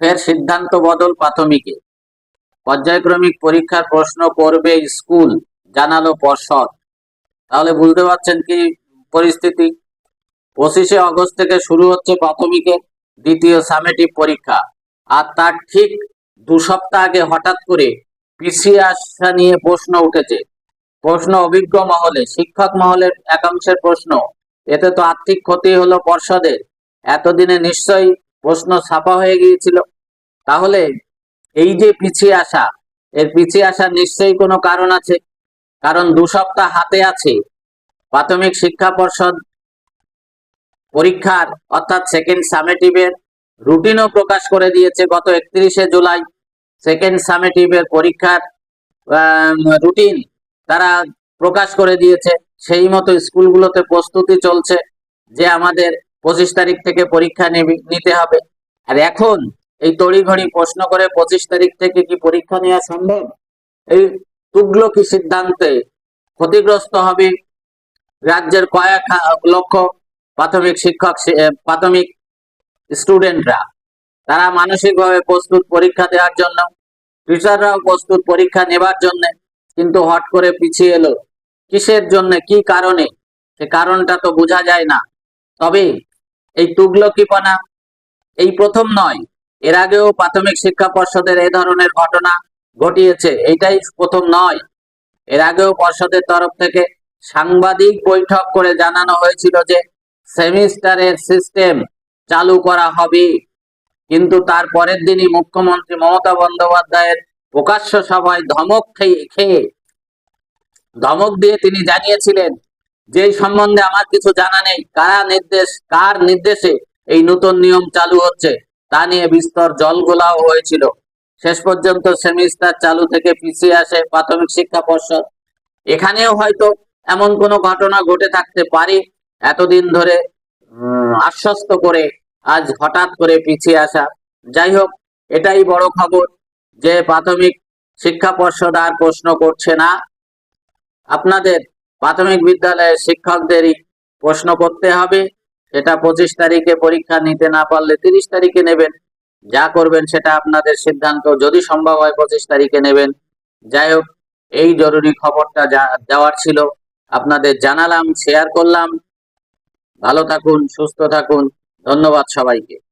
ফের সিদ্ধান্ত বদল প্রাথমিকে। পর্যায়ক্রমিক পরীক্ষার প্রশ্ন করবে স্কুল, জানালো পর্ষদ। তাহলে বুঝতে পারছেন কি পরিস্থিতি? পঁচিশে অগস্ট থেকে শুরু হচ্ছে প্রাথমিকের দ্বিতীয় সামেটিভ পরীক্ষা। আর তার ঠিক দু সপ্তাহ আগে হঠাৎ করে পিছিয়ে আসা নিয়ে প্রশ্ন উঠেছে। প্রশ্ন অভিজ্ঞ মহলে, শিক্ষক মহলের একাংশের প্রশ্ন। এতে তো আর্থিক ক্ষতি হলো পর্ষদের। এতদিনে নিশ্চয়ই প্রশ্ন ছাপা হয়ে গিয়েছিল। তাহলে এই যে পিছিয়ে আসা, এর পিছিয়ে আসার নিশ্চয়ই কোনো কারণ আছে? কারণ দু সপ্তাহ হাতে আছে প্রাথমিক শিক্ষা পর্ষদ পরীক্ষার, অর্থাৎ সেকেন্ড সামেটিভের রুটিনও প্রকাশ করে দিয়েছে গত একত্রিশে জুলাই। সেকেন্ড সামেটিভের পরীক্ষার রুটিন তারা প্রকাশ করে দিয়েছে। সেই মতো স্কুলগুলোতে প্রস্তুতি চলছে যে আমাদের পঁচিশ তারিখ থেকে পরীক্ষা নিতে হবে। আর এখন এই তড়িঘড়ি প্রশ্ন করে পঁচিশ তারিখ থেকে কি পরীক্ষা নেওয়া সম্ভব? এই তুগলকি সিদ্ধান্তে ক্ষতিগ্রস্ত হবে রাজ্যের কয়েক লক্ষ প্রাথমিক শিক্ষক প্রাথমিক স্টুডেন্টরা। তারা মানসিকভাবে প্রস্তুত পরীক্ষা দেওয়ার জন্য, টিচাররাও প্রস্তুত পরীক্ষা নেবার জন্য কিন্তু হট করে পিছিয়ে এলো। কিসের জন্য, কি কারণে? সে কারণটা তো বোঝা যায় না। তবে এই তুগলকিপনা এই প্রথম নয়। এর আগেও প্রাথমিক শিক্ষা পর্ষদের এই ধরনের ঘটনা ঘটিয়েছে, এইটাই প্রথম নয়। এর আগেও পর্ষদের তরফ থেকে সাংবাদিক বৈঠক করে জানানো হয়েছিল যে সেমিস্টারের সিস্টেম চালু করা হবে। কিন্তু তার পরের দিনই মুখ্যমন্ত্রী মমতা বন্দ্যোপাধ্যায়ের প্রকাশ্য সভায় ধমক খেয়ে খেয়ে ধমক দিয়ে তিনি জানিয়েছিলেন যে সম্বন্ধে আমার কিছু জানা নেই, কারা নির্দেশ, কার নির্দেশে এই নতুন নিয়ম চালু হচ্ছে, তা নিয়ে বিস্তর জলগোলাও হয়েছিল। শেষ পর্যন্ত সেমিস্টার চালু থেকে পিছিয়ে আসে প্রাথমিক শিক্ষা পর্ষদ। এখানেও হয়তো এমন কোনো ঘটনা ঘটে থাকতে পারে, এতদিন ধরে আশ্বস্ত করে আজ হঠাৎ করে পিছিয়ে আসা। যাই হোক, এটাই বড় খবর যে প্রাথমিক শিক্ষা পর্ষদ আর প্রশ্ন করছে না। আপনাদের প্রাথমিক বিদ্যালয়ের শিক্ষকদেরই প্রশ্ন করতে হবে। সেটা পঁচিশ তারিখে পরীক্ষা নিতে না পারলে তিরিশ তারিখে নেবেন। যা করবেন সেটা আপনাদের সিদ্ধান্ত যদি সম্ভব হয় পঁচিশ তারিখে নেবেন। যাই হোক, এই জরুরি খবরটা দেওয়ার ছিল, আপনাদের জানালাম শেয়ার করলাম। ভালো থাকুন, সুস্থ থাকুন। ধন্যবাদ সবাইকে।